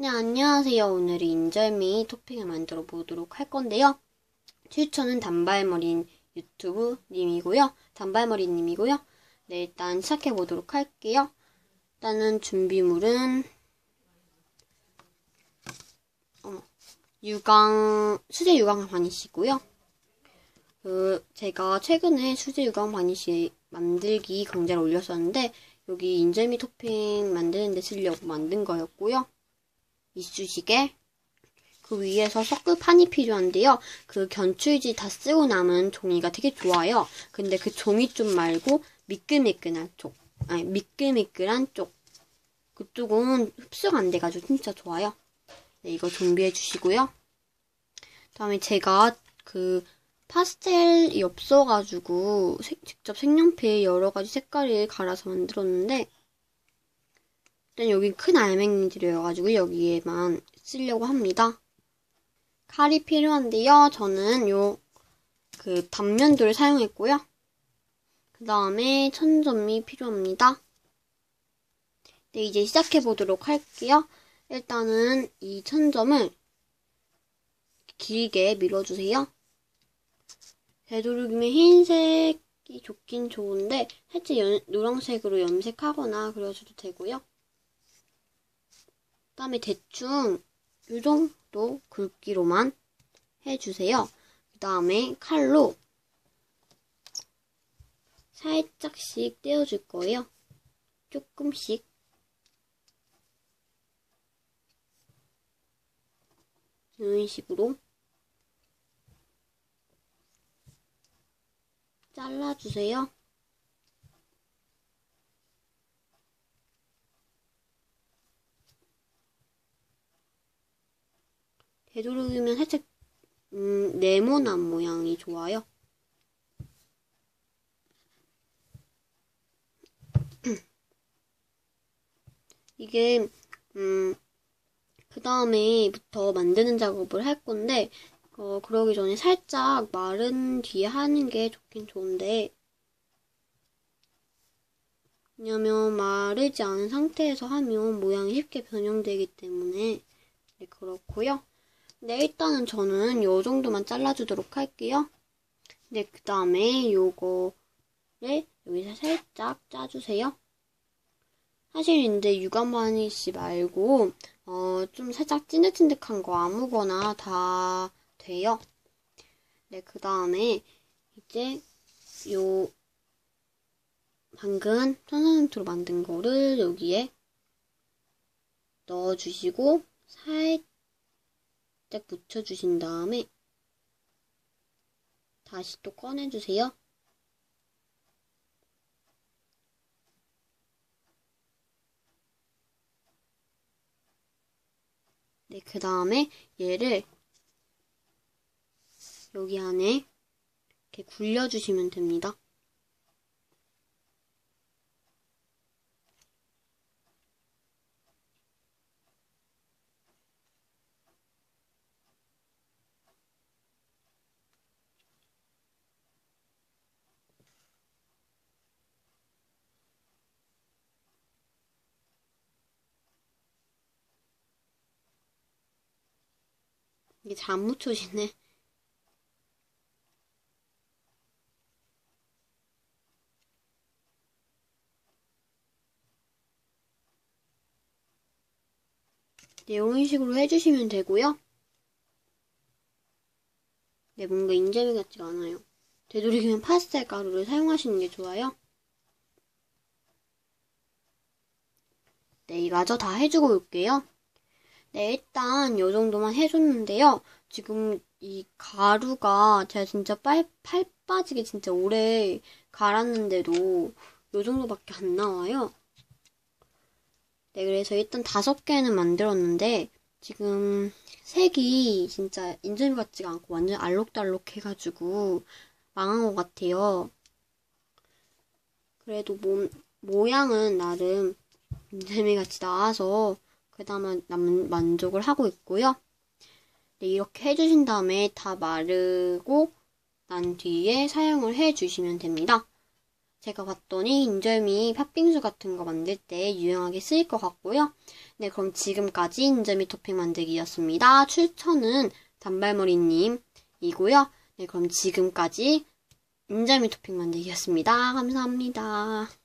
네, 안녕하세요. 오늘은 인절미 토핑을 만들어 보도록 할 건데요. 추천은 단발머리 유튜브 님이고요. 단발머리 님이고요. 네, 일단 시작해 보도록 할게요. 일단은 준비물은 어머, 유광 수제 유광 바니쉬고요. 그 제가 최근에 수제 유광 바니쉬 만들기 강좌를 올렸었는데 여기 인절미 토핑 만드는 데 쓰려고 만든 거였고요. 이쑤시개 그 위에서 서클판이 필요한데요. 그 견출지 다 쓰고 남은 종이가 되게 좋아요. 근데 그 종이 쪽 말고 미끌미끌한 쪽, 아니 미끌미끌한 쪽 그쪽은 흡수가 안 돼가지고 진짜 좋아요. 네, 이거 준비해 주시고요. 다음에 제가 그 파스텔이 없어가지고 직접 색연필 여러 가지 색깔을 갈아서 만들었는데 일단 여기 큰 알맹이들이어가지고 여기에만 쓰려고 합니다. 칼이 필요한데요. 저는 요 그 단면도를 사용했고요. 그 다음에 천점이 필요합니다. 네, 이제 시작해 보도록 할게요. 일단은 이 천점을 길게 밀어주세요. 되도록이면 흰색이 좋긴 좋은데 살짝 연, 노란색으로 염색하거나 그러셔도 되고요. 그 다음에 대충 이 정도 굵기로만 해주세요. 그 다음에 칼로 살짝씩 떼어줄 거예요. 조금씩. 이런 식으로 잘라주세요. 되도록이면 살짝 음, 네모난 모양이 좋아요. 이게 음, 그 다음에부터 만드는 작업을 할 건데 어, 그러기 전에 살짝 마른 뒤에 하는 게 좋긴 좋은데 왜냐면 마르지 않은 상태에서 하면 모양이 쉽게 변형되기 때문에 네, 그렇고요. 네, 일단은 저는 요 정도만 잘라주도록 할게요. 네, 그 다음에 요거를 여기서 살짝 짜주세요. 사실 근데 유감바니씨 말고 어, 좀 살짝 찐득찐득한 거 아무거나 다 돼요. 네, 그 다음에 이제 요 방금 천사님트로 만든 거를 여기에 넣어주시고 살짝 살짝 붙여주신 다음에 다시 또 꺼내주세요. 네, 그 다음에 얘를 여기 안에 이렇게 굴려주시면 됩니다. 이게 잘 안 묻혀지네. 네, 이런 식으로 해주시면 되고요. 네, 뭔가 인절미 같지가 않아요. 되도록이면 파스텔 가루를 사용하시는 게 좋아요. 네, 마저 다 해주고 올게요. 네, 일단 요 정도만 해줬는데요. 지금 이 가루가 제가 진짜 빨, 팔 빠지게 진짜 오래 갈았는데도 요 정도밖에 안 나와요. 네, 그래서 일단 다섯 개는 만들었는데 지금 색이 진짜 인절미 같지가 않고 완전 알록달록 해가지고 망한 것 같아요. 그래도 몸, 모양은 나름 인절미 같이 나와서 그다음에 남, 만족을 하고 있고요. 네, 이렇게 해주신 다음에 다 마르고 난 뒤에 사용을 해주시면 됩니다. 제가 봤더니 인절미 팥빙수 같은 거 만들 때 유용하게 쓰일 것 같고요. 네, 그럼 지금까지 인절미 토핑 만들기였습니다. 추천은 단발머리님이고요. 네, 그럼 지금까지 인절미 토핑 만들기였습니다. 감사합니다.